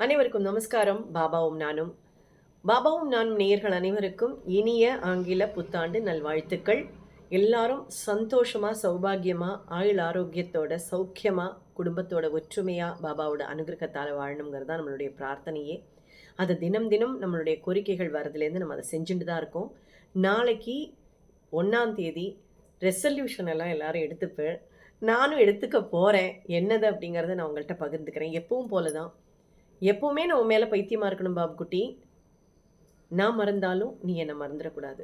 அனைவருக்கும் நமஸ்காரம். பாபாவும் நானும். பாபாவும் நானும் நேயர்கள் அனைவருக்கும் இனிய ஆங்கில புத்தாண்டு நல்வாழ்த்துக்கள். எல்லாரும் சந்தோஷமா சௌபாகியமா ஆயுள் ஆரோக்கியத்தோட சௌக்கியமா குடும்பத்தோட ஒற்றுமையா பாபாவோட அனுகிரகத்தால் வாழணுங்கிறது தான் நம்மளுடைய பிரார்த்தனையே. அது தினம் தினம் நம்மளுடைய கோரிக்கைகள் வரதுலேருந்து நம்ம அதை செஞ்சுட்டு தான் இருக்கோம். நாளைக்கு ஒன்றாம் தேதி ரெசல்யூஷன் எல்லாம் எல்லாரும் எடுத்துப்பேன் நானும் எடுத்துக்க போகிறேன் என்னது அப்படிங்கிறத நான் உங்கள்கிட்ட பகிர்ந்துக்கிறேன். எப்பவும் போல தான் எப்போவுமே நான் உன் மேலே பைத்தியமாக இருக்கணும் பாபுக்குட்டி நான் மறந்தாலும் நீ என்னை மறந்துடக்கூடாது.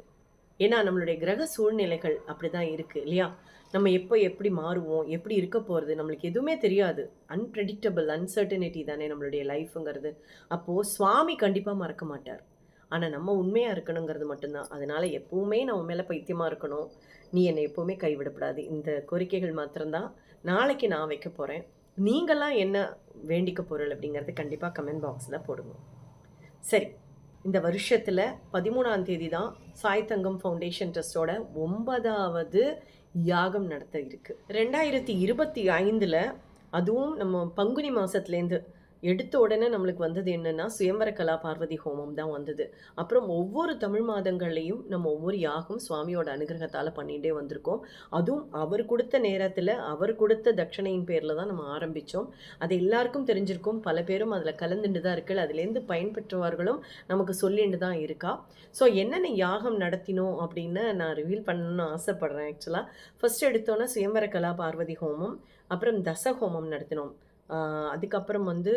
ஏன்னா நம்மளுடைய கிரக சூழ்நிலைகள் அப்படி தான் இருக்குது இல்லையா? நம்ம எப்போ எப்படி மாறுவோம் எப்படி இருக்க போகிறது நம்மளுக்கு எதுவுமே தெரியாது. அன்பிரடிக்டபிள் அன்சர்டனிட்டி தானே நம்மளுடைய லைஃப்புங்கிறது அப்போது சுவாமி கண்டிப்பாக மறக்க மாட்டார். ஆனால் நம்ம உண்மையாக இருக்கணுங்கிறது மட்டும்தான். அதனால் எப்போவுமே நான் உன் மேலே பைத்தியமாக இருக்கணும். நீ என்னை எப்போவுமே கைவிடக்கூடாது. இந்த கோரிக்கைகள் மாத்திரம்தான் நாளைக்கு நான் வைக்க போகிறேன் நீங்களாம் என்ன வேண்டிக்க பொருள் அப்படிங்கிறது கண்டிப்பாக கமெண்ட் பாக்ஸில் போடுங்க. சரி இந்த வருஷத்தில் பதிமூணாம் தேதி தான் சாய் தங்கம் ஃபவுண்டேஷன் ட்ரஸ்டோட ஒன்பதாவது யாகம் நடத்த இருக்குது ரெண்டாயிரத்தி இருபத்தி ஐந்தில் அதுவும் நம்ம பங்குனி மாதத்துலேருந்து எடுத்த உடனே நம்மளுக்கு வந்தது என்னன்னா சுயம்பர கலா பார்வதி ஹோமம் தான் வந்தது. அப்புறம் ஒவ்வொரு தமிழ் மாதங்கள்லையும் நம்ம ஒவ்வொரு யாகம் சுவாமியோட அனுகிரகத்தால் பண்ணிகிட்டே வந்திருக்கோம். அதுவும் அவர் கொடுத்த நேரத்தில் அவர் கொடுத்த தட்சணையின் பேரில் தான் நம்ம ஆரம்பித்தோம் அது எல்லாருக்கும் தெரிஞ்சிருக்கும். பல பேரும் அதில் கலந்துட்டு தான் இருக்கு. அதுலேருந்து பயன்பெற்றவர்களும் நமக்கு சொல்லிட்டு தான் இருக்கா. ஸோ என்னென்ன யாகம் நடத்தினோம் அப்படின்னு நான் ரிவீல் பண்ணணும்னு ஆசைப்பட்றேன் ஆக்சுவலாக ஃபர்ஸ்ட் எடுத்தோன்னே சுயம்பர கலா பார்வதி ஹோமம். அப்புறம் தச ஹோமம் நடத்தினோம். அதுக்கப்புறம் வந்து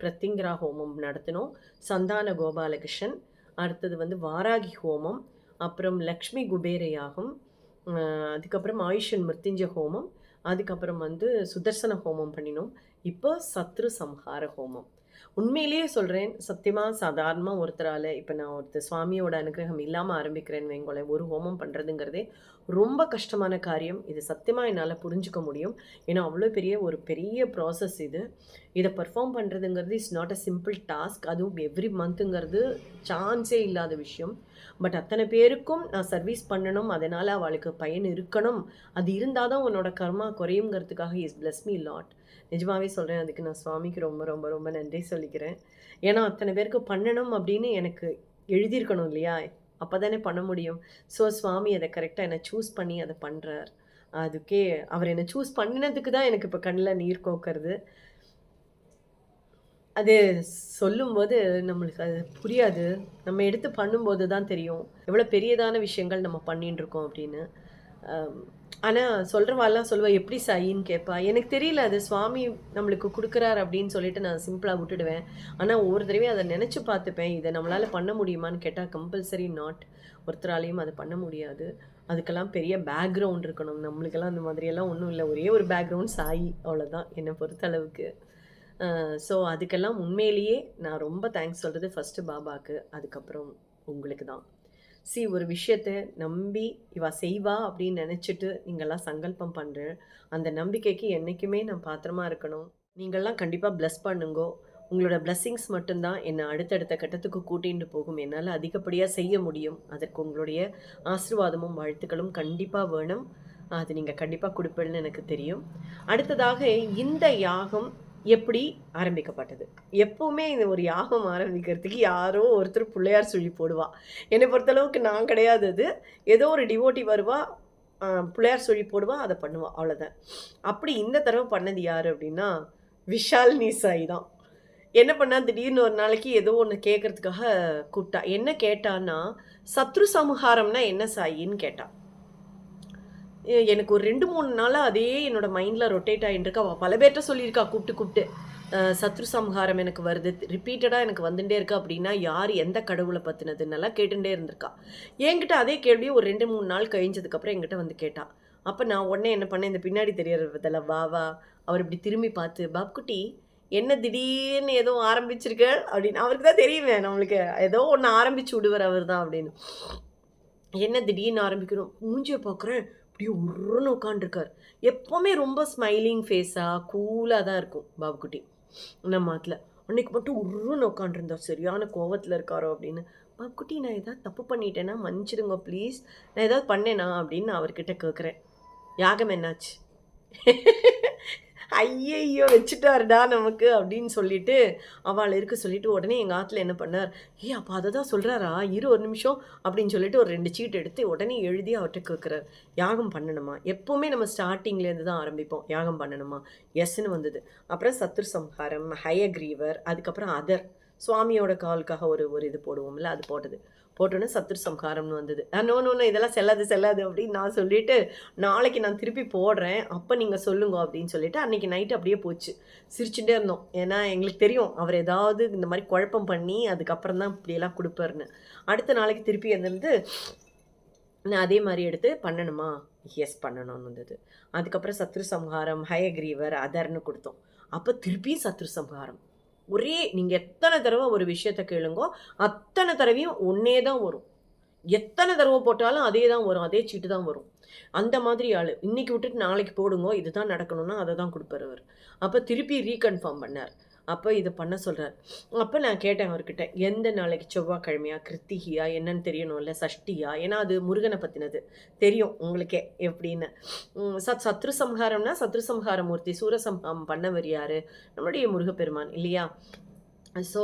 பிரத்திங்கரா ஹோமம் நடத்தினோம். சந்தான கோபாலகிருஷ்ணன். அடுத்தது வந்து வாராகி ஹோமம். அப்புறம் லக்ஷ்மி குபேர யாகம் அதுக்கப்புறம் ஆயுஷன் மிருத்யுஞ்ச ஹோமம். அதுக்கப்புறம் வந்து சுதர்சன ஹோமம் பண்ணினோம். இப்போ சத்ரு சம்ஹார ஹோமம். உண்மையிலேயே சொல்கிறேன் சத்தியமாக சாதாரணமாக ஒருத்தரால் இப்போ நான் ஒருத்தர் சுவாமியோட அனுகிரகம் இல்லாமல் ஆரம்பிக்கிறேன்னு வைங்களேன் ஒரு ஹோமம் பண்ணுறதுங்கிறதே ரொம்ப கஷ்டமான காரியம். இது சத்தியமாக என்னால் புரிஞ்சுக்க முடியும். ஏன்னா அவ்வளோ பெரிய ஒரு பெரிய ப்ராசஸ் இது. இதை பர்ஃபார்ம் பண்ணுறதுங்கிறது is not a simple task அதுவும் எவ்ரி மந்த்துங்கிறது சான்ஸே இல்லாத விஷயம். பட் அத்தனை பேருக்கும் நான் சர்வீஸ் பண்ணணும் அதனால் அவளுக்கு பயன் இருக்கணும். அது இருந்தால் தான் உன்னோட கர்மா குறையுங்கிறதுக்காக இஸ் பிளஸ் மீ லாட் நிஜமாகவே சொல்கிறேன் அதுக்கு நான் சுவாமிக்கு ரொம்ப ரொம்ப ரொம்ப நன்றி சொல்லிக்கிறேன். ஏன்னா அத்தனை பேருக்கு பண்ணணும் அப்படின்னு எனக்கு எழுதியிருக்கணும் இல்லையா? அப்போ தானே பண்ண முடியும். ஸோ சுவாமி அதை கரெக்டாக என்னை சூஸ் பண்ணி அதை பண்ணுறார் அதுக்கே அவர் என்னை சூஸ் பண்ணினதுக்கு தான் எனக்கு இப்போ கண்ணில் நீர் கோக்கிறது. அது சொல்லும்போது நம்மளுக்கு அது புரியாது. நம்ம எடுத்து பண்ணும்போது தான் தெரியும். எவ்வளோ பெரியதான விஷயங்கள் நம்ம பண்ணிட்டு இருக்கோம் அப்படின்னு. ஆனால் சொல்கிறவாள்லாம் சொல்லுவேன் எப்படி சாயின்னு கேட்பா எனக்கு தெரியல அது சுவாமி நம்மளுக்கு கொடுக்குறார் அப்படின்னு சொல்லிட்டு நான் சிம்பிளாக விட்டுடுவேன். ஆனால் ஒவ்வொரு தடவையும் அதை நினச்சி பார்த்துப்பேன் இதை நம்மளால் பண்ண முடியுமான்னு கேட்டால் கம்பல்சரி நாட் ஒருத்தராலையும் அதை பண்ண முடியாது. அதுக்கெல்லாம் பெரிய பேக்ரவுண்ட் இருக்கணும். நம்மளுக்கெல்லாம் அந்த மாதிரியெல்லாம் ஒன்றும் இல்லை. ஒரே ஒரு பேக்ரவுண்ட் சாயி அவ்வளோதான் என்னை பொறுத்தளவுக்கு ஸோ அதுக்கெல்லாம் உண்மையிலேயே நான் ரொம்ப தேங்க்ஸ் சொல்கிறது ஃபஸ்ட்டு பாபாவுக்கு அதுக்கப்புறம் உங்களுக்கு தான். சி ஒரு விஷயத்தை நம்பி இவ செய்வா அப்படின்னு நினச்சிட்டு நீங்கள்லாம் சங்கல்பம் பண்ணுற அந்த நம்பிக்கைக்கு என்றைக்குமே நான் பாத்திரமா இருக்கணும். நீங்கள்லாம் கண்டிப்பாக ப்ளஸ் பண்ணுங்கோ. உங்களோட பிளஸ்ஸிங்ஸ் மட்டும்தான் என்னை அடுத்தடுத்த கட்டத்துக்கு கூட்டிகிட்டு போகும். என்னால் அதிகப்படியாக செய்ய முடியும். அதற்கு உங்களுடைய ஆசீர்வாதமும் வாழ்த்துக்களும் கண்டிப்பாக வேணும். அது நீங்கள் கண்டிப்பாக கொடுப்பேன்னு எனக்கு தெரியும். அடுத்ததாக இந்த யாகம் எப்படி ஆரம்பிக்கப்பட்டது? எப்பவுமே இந்த ஒரு யாகம் ஆரம்பிக்கிறதுக்கு யாரோ ஒருத்தர் பிள்ளையார் சுழி போடுவா. என்னை பொறுத்தளவுக்கு நான் கிடையாது அது. ஏதோ ஒரு டிவோட்டி வருவா பிள்ளையார் சுழி போடுவா அதை பண்ணுவா அவ்வளோதான் அப்படி இந்த தடவை பண்ணது யார் அப்படின்னா விஷால் சாய் தான். என்ன பண்ணா திடீர்னு ஒரு நாளைக்கு ஏதோ ஒன்று கேட்கறதுக்காக கூப்பிட்டா. என்ன கேட்டான்னா சத்ரு சம்ஹாரம்னா என்ன சாயின்னு கேட்டான் எனக்கு ஒரு ரெண்டு மூணு நாளாக அதே என்னோட மைண்டில் ரொட்டேட் ஆகிட்டு இருக்கா. அவள் பல பேர்கிட்ட சொல்லியிருக்கா கூப்பிட்டு கூப்பிட்டு. சத்ரு சம்ஹாரம் எனக்கு வருது. ரிப்பீட்டடாக எனக்கு வந்துட்டே இருக்கு அப்படின்னா யார் எந்த கடவுளை பற்றினதுன்னெல்லாம் கேட்டுட்டே இருந்திருக்கா. என்கிட்ட அதே கேள்வியை ஒரு ரெண்டு மூணு நாள் கழிஞ்சதுக்கப்புறம் என்கிட்ட வந்து கேட்டாள் அப்போ நான் உடனே என்ன பண்ணேன் இந்த பின்னாடி தெரியறதில்ல வா வா. அவர் இப்படி திரும்பி பார்த்து பாப்குட்டி என்ன திடீர்னு ஏதோ ஆரம்பிச்சிருக்க? அப்படின்னு. அவருக்கு தான் தெரியுமே நம்மளுக்கு ஏதோ ஒன்று ஆரம்பிச்சு விடுவார் அவர் தான் அப்படின்னு. என்ன திடீர்னு ஆரம்பிக்கிறோம் மூஞ்சியை பார்க்குறேன் அப்படியே உருன்னு உட்காந்துருக்கார் எப்போவுமே ரொம்ப ஸ்மைலிங் ஃபேஸாக கூலாக தான் இருக்கும் பாபுக்குட்டி. நம்ம அதில் அன்றைக்கி மட்டும் உருன்னு உட்காந்துருந்தார் சரியான கோவத்தில் இருக்காரோ அப்படின்னு. பாபுக்குட்டி நான் ஏதாவது தப்பு பண்ணிட்டேன்னா மன்னிச்சிடுங்க ப்ளீஸ் நான் ஏதாவது பண்ணேனா அப்படின்னு நான் அவர்கிட்ட கேட்குறேன் யாகம் என்னாச்சு? ஐயையோ வச்சுட்டாருடா நமக்கு அப்படின்னு சொல்லிட்டு அவள் இருக்க சொல்லிட்டு உடனே எங்கள் ஆற்றுல என்ன பண்ணார்? ஏ அப்போ அதை தான் சொல்கிறாரா இரு ஒரு நிமிஷம் அப்படின்னு சொல்லிட்டு ஒரு ரெண்டு சீட் எடுத்து உடனே எழுதி அவர்கிட்ட கேட்குறாரு யாகம் பண்ணணுமா? எப்போவுமே நம்ம ஸ்டார்டிங்லேருந்து தான் ஆரம்பிப்போம். யாகம் பண்ணணுமா? எஸ்ன்னு வந்தது. அப்புறம் சத்ரு சம்ஹாரம் ஹயக்ரீவர் அதுக்கப்புறம் அதர் சுவாமியோட காலுக்காக ஒரு ஒரு இது போடுவோம்ல அது போட்டது. போட்டோன்னே சத்துரு சம்ஹாரம்னு வந்தது. நோ நோ இதெல்லாம் செல்லாது செல்லாது அப்படின்னு நான் சொல்லிட்டு நாளைக்கு நான் திருப்பி போடுறேன் அப்போ நீங்கள் சொல்லுங்க அப்படின்னு சொல்லிட்டு அன்றைக்கி நைட்டு அப்படியே போச்சு. சிரிச்சுட்டே இருந்தோம். ஏன்னா எங்களுக்கு தெரியும் அவர் ஏதாவது இந்த மாதிரி குழப்பம் பண்ணி அதுக்கப்புறம் தான் இப்படியெல்லாம் கொடுப்பாருன்னு. அடுத்த நாளைக்கு திருப்பி எழுந்திருந்து நான் அதே மாதிரி எடுத்து பண்ணணுமா? எஸ் பண்ணணும்னு வந்தது. அதுக்கப்புறம் சத்ரு சம்ஹாரம் ஹயக்ரீவர் அதர்னு கொடுத்தோம். அப்போ திருப்பி சத்ரு சம்ஹாரம். ஒரே நீங்கள் எத்தனை தடவை ஒரு விஷயத்தை கேளுங்கோ அத்தனை தடவையும் ஒன்றே தான் வரும். எத்தனை தடவை போட்டாலும் அதே தான் வரும் அதே சீட்டு தான் வரும். அந்த மாதிரி ஆள். இன்னைக்கு விட்டுட்டு நாளைக்கு போடுங்க இதுதான் நடக்கணும்னா அதை தான் கொடுப்பாரு அவர். அப்போ திருப்பி ரீகன்ஃபார்ம் பண்ணார். அப்போ இதை பண்ண சொல்கிறார் அப்போ நான் கேட்டேன் அவர்கிட்ட எந்த நாளைக்கு செவ்வாய்க்கிழமையா? கிருத்திகியா? என்னன்னு தெரியணும்ல சஷ்டியா? ஏன்னா அது முருகனை பற்றினது தெரியும் உங்களுக்கே எப்படின்னு. சத் சத்ரு சம்ஹாரம்னா சத்ரு சம்ஹார மூர்த்தி. சூரசம்ஹாரம் பண்ணவர் யார்? நம்மளுடைய முருகப்பெருமான் இல்லையா? ஸோ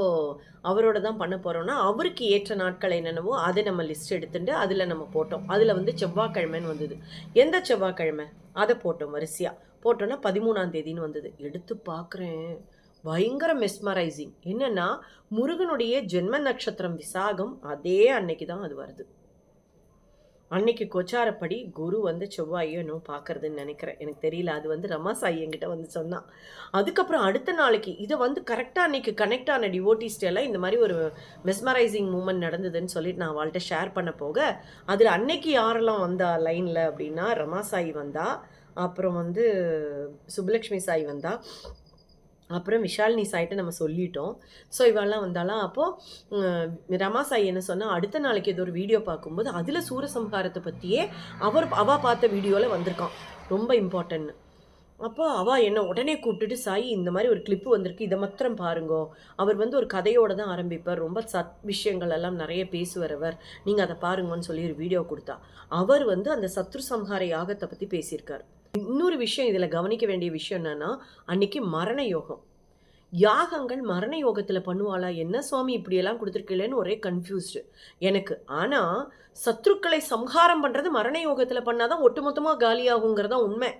அவரோட தான் பண்ண போகிறோம்னா அவருக்கு ஏற்ற நாட்கள் என்னென்னவோ அதை நம்ம லிஸ்ட் எடுத்துட்டு அதில் நம்ம போட்டோம். அதில் வந்து செவ்வாய்க்கிழமைன்னு வந்தது. எந்த செவ்வாய்க்கிழமை? அதை போட்டோம் வரிசையாக போட்டோன்னா பதிமூணாம் தேதின்னு வந்தது. எடுத்து பார்க்குறேன் பயங்கர மெஸ்மரைசிங் என்னன்னா முருகனுடைய ஜென்ம நட்சத்திரம் விசாகம் அதே அன்னைக்கு தான் அது வருது. அன்னைக்கு கொச்சாரப்படி குரு வந்து செவ்வாயோனும் பார்க்கறதுன்னு நினைக்கிறேன். எனக்கு தெரியல அது வந்து ரமாசாய் என்கிட்ட வந்து சொன்னான் அதுக்கப்புறம் அடுத்த நாளைக்கு இதை வந்து கரெக்டாக அன்னைக்கு கனெக்ட் ஆன டிவோட்டிஸ்டெல்லாம் இந்த மாதிரி ஒரு மெஸ்மரைசிங் மூமெண்ட் நடந்ததுன்னு சொல்லிட்டு நான் அவள்கிட்ட ஷேர் பண்ண போக அதில் அன்னைக்கு யாரெல்லாம் வந்தா லைனில் அப்படின்னா ரமாசாயி வந்தா அப்புறம் வந்து சுப்புலக்ஷ்மி சாய் வந்தா அப்புறம் விஷாலினி சாய்ட்டு நம்ம சொல்லிட்டோம். ஸோ இவெல்லாம் வந்தாலாம். அப்போது ரமா சாய் என்ன சொன்னால் அடுத்த நாளைக்கு ஏதோ ஒரு வீடியோ பார்க்கும்போது அதில் சூரசம்ஹாரத்தை பற்றியே அவர் அவள் பார்த்த வீடியோவில் வந்திருக்கான். ரொம்ப இம்பார்ட்டன்ட் அப்போ அவள் என்ன உடனே கூப்பிட்டுட்டு சாய் இந்த மாதிரி ஒரு கிளிப்பு வந்திருக்கு. இதை மாத்திரம் பாருங்கோ. அவர் வந்து ஒரு கதையோட தான் ஆரம்பிப்பார். ரொம்ப சத் விஷயங்கள் எல்லாம் நிறைய பேசுவார் அவர். நீங்கள் அதை பாருங்கன்னு சொல்லி ஒரு வீடியோ கொடுத்தா. அவர் வந்து அந்த சத்ரு சம்ஹார யாகத்தை பற்றி பேசியிருக்கார். இன்னொரு விஷயம் இதில் கவனிக்க வேண்டிய விஷயம் என்னன்னா அன்னைக்கு மரண யோகம். யாகங்கள் மரண யோகத்தில் பண்ணுவாளா? என்ன சுவாமி இப்படியெல்லாம் கொடுத்துருக்கலன்னு ஒரே கன்ஃபியூஸ்டு எனக்கு. ஆனால் சத்ருக்களை சம்ஹாரம் பண்ணுறது மரண யோகத்தில் பண்ணாதான் ஒட்டுமொத்தமாக காலியாகுங்கிறதா உண்மை.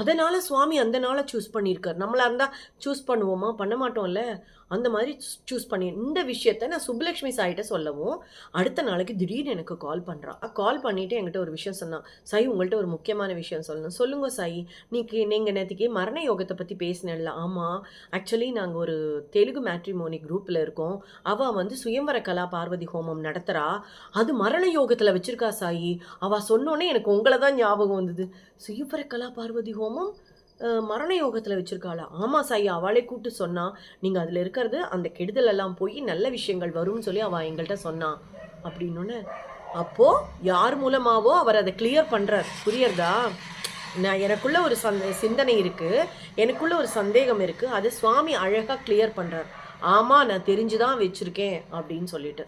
அதனால் சுவாமி அந்த நாளை சூஸ் பண்ணியிருக்கார். நம்மளாக இருந்தால் சூஸ் பண்ணுவோமா? பண்ண மாட்டோம்ல? அந்த மாதிரி சூஸ் பண்ணி இந்த விஷயத்த நான் சுப்புலக்ஷ்மி சாயிட்ட சொல்லவும் அடுத்த நாளைக்கு திடீர்னு எனக்கு கால் பண்ணுறான் கால் பண்ணிவிட்டு என்கிட்ட ஒரு விஷயம் சொன்னான் சாய் உங்கள்கிட்ட ஒரு முக்கியமான விஷயம் சொல்லணும். சொல்லுங்க சாய். நீக்கு நீங்கள் நேற்றுக்கு மரண யோகத்தை பற்றி பேசினேன்ல. ஆமாம் ஆக்சுவலி நாங்கள் ஒரு தெலுங்கு மேட்ரிமோனி குரூப்பில் இருக்கோம். அவள் வந்து சுயம்பர கலா பார்வதி ஹோமம் நடத்துகிறா அது மரண யோகத்தில் வச்சுருக்கா சாயி. அவள் சொன்னோன்னே எனக்கு உங்களை தான் ஞாபகம் வந்தது. சுயம்பர கலா பார்வதி ஹோமம்? மரண யோகத்தில் வச்சுருக்காளா. ஆமாம் சாய் அவளே கூப்பிட்டு சொன்னா நீங்கள் அதில் இருக்கிறது அந்த கெடுதல் எல்லாம் போய் நல்ல விஷயங்கள் வரும்னு சொல்லி அவள் எங்கள்கிட்ட சொன்னான் அப்படின்னோடனே அப்போது யார் மூலமாவோ அவர் அதை கிளியர் பண்ணுறார் புரியுறதா? நான் எனக்குள்ள ஒரு சந்த சிந்தனை இருக்குது எனக்குள்ள ஒரு சந்தேகம் இருக்குது அது சுவாமி அழகாக கிளியர் பண்ணுறார் ஆமாம் நான் தெரிஞ்சு தான் வச்சுருக்கேன். அப்படின்னு சொல்லிட்டு.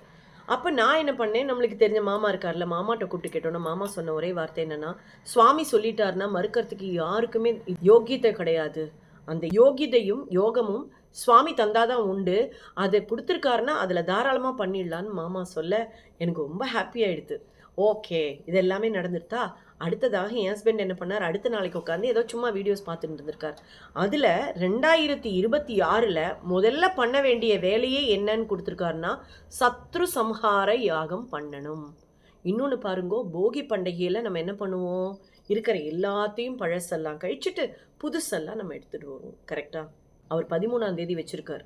அப்போ நான் என்ன பண்ணேன்? நம்மளுக்கு தெரிஞ்ச மாமா இருக்கார்ல மாமாட்ட கூப்பிட்டு கேட்டோன்னா மாமா சொன்ன ஒரே வார்த்தை என்னன்னா சுவாமி சொல்லிட்டாருன்னா மறுக்கிறதுக்கு யாருக்குமே யோகியத்தை கிடையாது. அந்த யோகிதையும் யோகமும் சுவாமி தந்தாதான் உண்டு. அதை கொடுத்துருக்காருன்னா அதில் தாராளமாக பண்ணிடலான்னு மாமா சொல்ல எனக்கு ரொம்ப ஹாப்பி ஆகிடுது ஓகே இது எல்லாமே நடந்துருத்தா அடுத்ததாக என் ஹஸ்பண்ட் என்ன பண்ணார்? அடுத்த நாளைக்கு உட்காந்து ஏதோ சும்மா வீடியோஸ் பார்த்துட்டு இருந்திருக்கார். அதில் ரெண்டாயிரத்தி இருபத்தி ஆறில் முதல்ல பண்ண வேண்டிய வேலையே என்னன்னு கொடுத்துருக்காருன்னா சத்ரு சம்ஹார யாகம் பண்ணணும். இன்னொன்று பாருங்கோ போகி பண்டிகையில் நம்ம என்ன பண்ணுவோம்? இருக்கிற எல்லாத்தையும் பழசெல்லாம் கழிச்சிட்டு புதுசெல்லாம் நம்ம எடுத்துகிட்டு வருவோம். கரெக்டாக அவர் பதிமூணாம் தேதி வச்சிருக்கார்.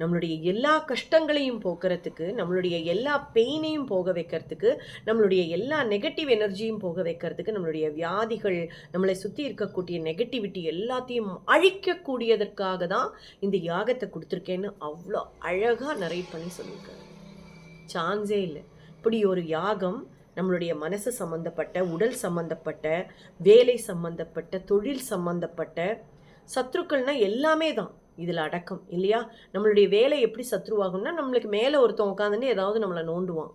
நம்மளுடைய எல்லா கஷ்டங்களையும் போக்குறதுக்கு நம்மளுடைய எல்லா பெயினையும் போக வைக்கிறதுக்கு நம்மளுடைய எல்லா நெகட்டிவ் எனர்ஜியும் போக வைக்கிறதுக்கு நம்மளுடைய வியாதிகள் நம்மளை சுற்றி இருக்கக்கூடிய நெகட்டிவிட்டி எல்லாத்தையும் அழிக்கக்கூடியதற்காக தான் இந்த யாகத்தை கொடுத்துருக்கேன்னு அவ்வளோ அழகாக நிறைய பண்ணி சொல்லியிருக்காரு. சான்ஸே இல்லை. இப்படி ஒரு யாகம் நம்மளுடைய மனசு சம்மந்தப்பட்ட உடல் சம்மந்தப்பட்ட வேலை சம்மந்தப்பட்ட தொழில் சம்மந்தப்பட்ட சத்துருக்கள்னால் எல்லாமே தான். இதில் அடக்கம் இல்லையா? நம்மளுடைய வேலை எப்படி சத்ருவாகும்னா நம்மளுக்கு மேலே ஒருத்தன் உட்காந்துட்டு ஏதாவது நம்மளை நோண்டுவான்.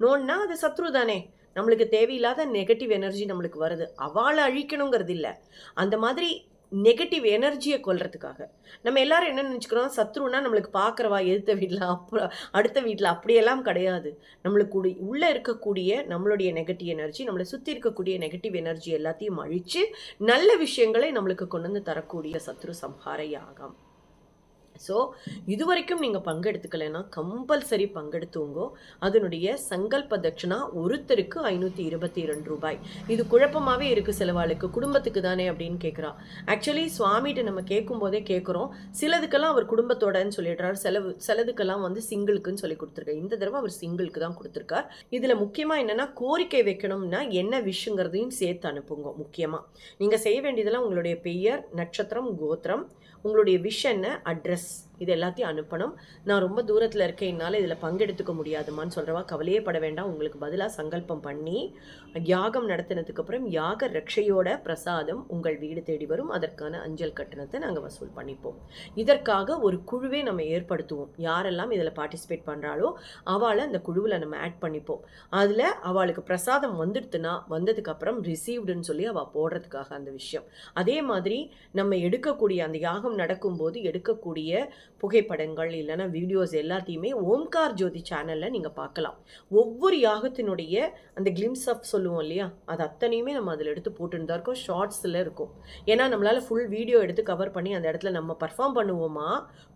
நோண்டினா அது சத்ரு தானே. நம்மளுக்கு தேவையில்லாத நெகட்டிவ் எனர்ஜி நம்மளுக்கு வருது. அவளை அழிக்கணுங்கிறது இல்லை. அந்த மாதிரி நெகட்டிவ் எனர்ஜியை கொல்றதுக்காக நம்ம எல்லாரும் என்ன நினச்சிக்கிறோம்? சத்ருனா நம்மளுக்கு பார்க்குறவா எதிர்த்த வீட்டில் அப்புறம் அடுத்த வீட்டில் அப்படியெல்லாம் கிடையாது. நம்மளுக்கு உள்ளே இருக்கக்கூடிய நம்மளுடைய நெகட்டிவ் எனர்ஜி நம்மளை சுற்றி இருக்கக்கூடிய நெகட்டிவ் எனர்ஜி எல்லாத்தையும் அழித்து நல்ல விஷயங்களை நம்மளுக்கு கொண்டு வந்து தரக்கூடிய சத்ரு சம்ஹார யாகம். ஸோ இது வரைக்கும் நீங்கள் பங்கெடுத்துக்கலைன்னா கம்பல்சரி பங்கெடுத்துங்கோ அதனுடைய சங்கல்ப தட்சணா ஒருத்தருக்கு ஐநூற்றி இருபத்தி ரெண்டு ரூபாய். இது குழப்பமாகவே இருக்குது செலவாளுக்கு. குடும்பத்துக்கு தானே அப்படின்னு கேட்குறா ஆக்சுவலி சுவாமிகிட்ட நம்ம கேட்கும் போதே கேட்குறோம் சிலதுக்கெல்லாம் அவர் குடும்பத்தோடன்னு சொல்லிடுறாரு. செலவு சிலதுக்கெல்லாம் வந்து சிங்கிளுக்குன்னு சொல்லி கொடுத்துருக்காரு. இந்த தடவை அவர் சிங்கிளுக்கு தான் கொடுத்துருக்கார். இதில் முக்கியமாக என்னென்னா கோரிக்கை வைக்கணும்னா என்ன விஷயங்கிறதையும் சேர்த்து அனுப்புங்க முக்கியமாக நீங்கள் செய்ய வேண்டியதெல்லாம் உங்களுடைய பெயர் நட்சத்திரம் கோத்திரம். உங்களுடைய விஷ் அட்ரஸ் இது எல்லாத்தையும் அனுப்பணும். நான் ரொம்ப தூரத்தில் இருக்கேன். என்னால் இதில் பங்கெடுத்துக்க முடியாதுமான்னு சொல்கிறவா கவலையே பட வேண்டாம். உங்களுக்கு பதிலாக சங்கல்பம் பண்ணி யாகம் நடத்தினதுக்கப்புறம் யாக ரட்சையோட பிரசாதம் உங்கள் வீடு தேடி வரும். அதற்கான அஞ்சல் கட்டணத்தை நாங்கள் வசூல் பண்ணிப்போம். இதற்காக ஒரு குழுவே நம்ம ஏற்படுத்துவோம். யாரெல்லாம் இதில் பார்ட்டிசிபேட் பண்ணுறாளோ அவளை அந்த குழுவில் நம்ம ஆட் பண்ணிப்போம். அதில் அவளுக்கு பிரசாதம் வந்துடுத்துன்னா வந்ததுக்கப்புறம் ரிசீவ்டுன்னு சொல்லி அவள் போடுறதுக்காக அந்த விஷயம். அதே மாதிரி நம்ம எடுக்கக்கூடிய அந்த யாகம் நடக்கும்போது எடுக்கக்கூடிய புகைப்படங்கள் இல்லைன்னா வீடியோஸ் எல்லாத்தையுமே ஓம்கார் ஜோதி சேனலில் நீங்கள் பார்க்கலாம். ஒவ்வொரு யாகத்தினுடைய அந்த கிளிம்ஸ் ஆஃப் சொல்லுவோம் இல்லையா? அது அத்தனையுமே நம்ம அதில் எடுத்து போட்டுன்னு தான் இருக்கோம். ஷார்ட்ஸில் இருக்கும். ஏன்னா நம்மளால் ஃபுல் வீடியோ எடுத்து கவர் பண்ணி அந்த இடத்துல நம்ம பர்ஃபார்ம் பண்ணுவோமா?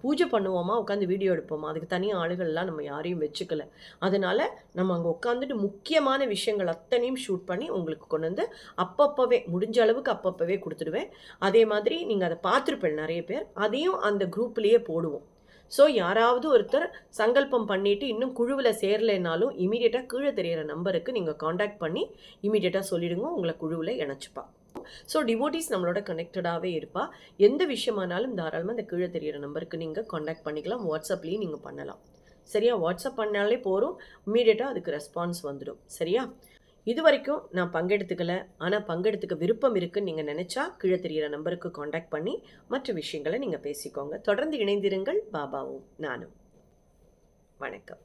பூஜை பண்ணுவோமா? உட்காந்து வீடியோ எடுப்போமா? அதுக்கு தனியாக ஆளுகள்லாம் நம்ம யாரையும் வச்சுக்கல. அதனால் நம்ம அங்கே உட்காந்துட்டு முக்கியமான விஷயங்கள் அத்தனையும் ஷூட் பண்ணி உங்களுக்கு கொண்டு வந்து அப்பப்போவே முடிஞ்ச அளவுக்கு அப்பப்போவே கொடுத்துடுவேன். அதே மாதிரி நீங்கள் அதை பார்த்துருப்பேன் நிறைய பேர். அதையும் அந்த குரூப்லேயே போடுவோம். ஸோ யாராவது ஒருத்தர் சங்கல்பம் பண்ணிவிட்டு இன்னும் குழுவில் சேரலைனாலும் இமீடியட்டாக கீழே தெரிகிற நம்பருக்கு நீங்கள் காண்டாக்ட் பண்ணி இமீடியட்டாக சொல்லிடுங்க உங்களை குழுவில் இணைச்சிப்பா. ஸோ டிவோட்டிஸ் நம்மளோட கனெக்டடாகவே இருப்பா. எந்த விஷயமானாலும் தாராளமாக இந்த கீழே தெரியிற நம்பருக்கு நீங்கள் காண்டாக்ட் பண்ணிக்கலாம். வாட்ஸ்அப்லேயும் நீங்கள் பண்ணலாம். சரியா? வாட்ஸ்அப் பண்ணாலே போகிறோம் இமீடியட்டாக அதுக்கு ரெஸ்பான்ஸ் வந்துடும். சரியா? இது வரைக்கும் நான் பங்கெடுத்துக்கல. ஆனால் பங்கெடுத்துக்க விருப்பம் இருக்குன்னு நீங்கள் நினச்சா கீழே தெரியிற நம்பருக்கு காண்டாக்ட் பண்ணி மற்ற விஷயங்களை நீங்கள் பேசிக்கோங்க. தொடர்ந்து இணைந்திருங்கள். பாபாவும் நானும். வணக்கம்.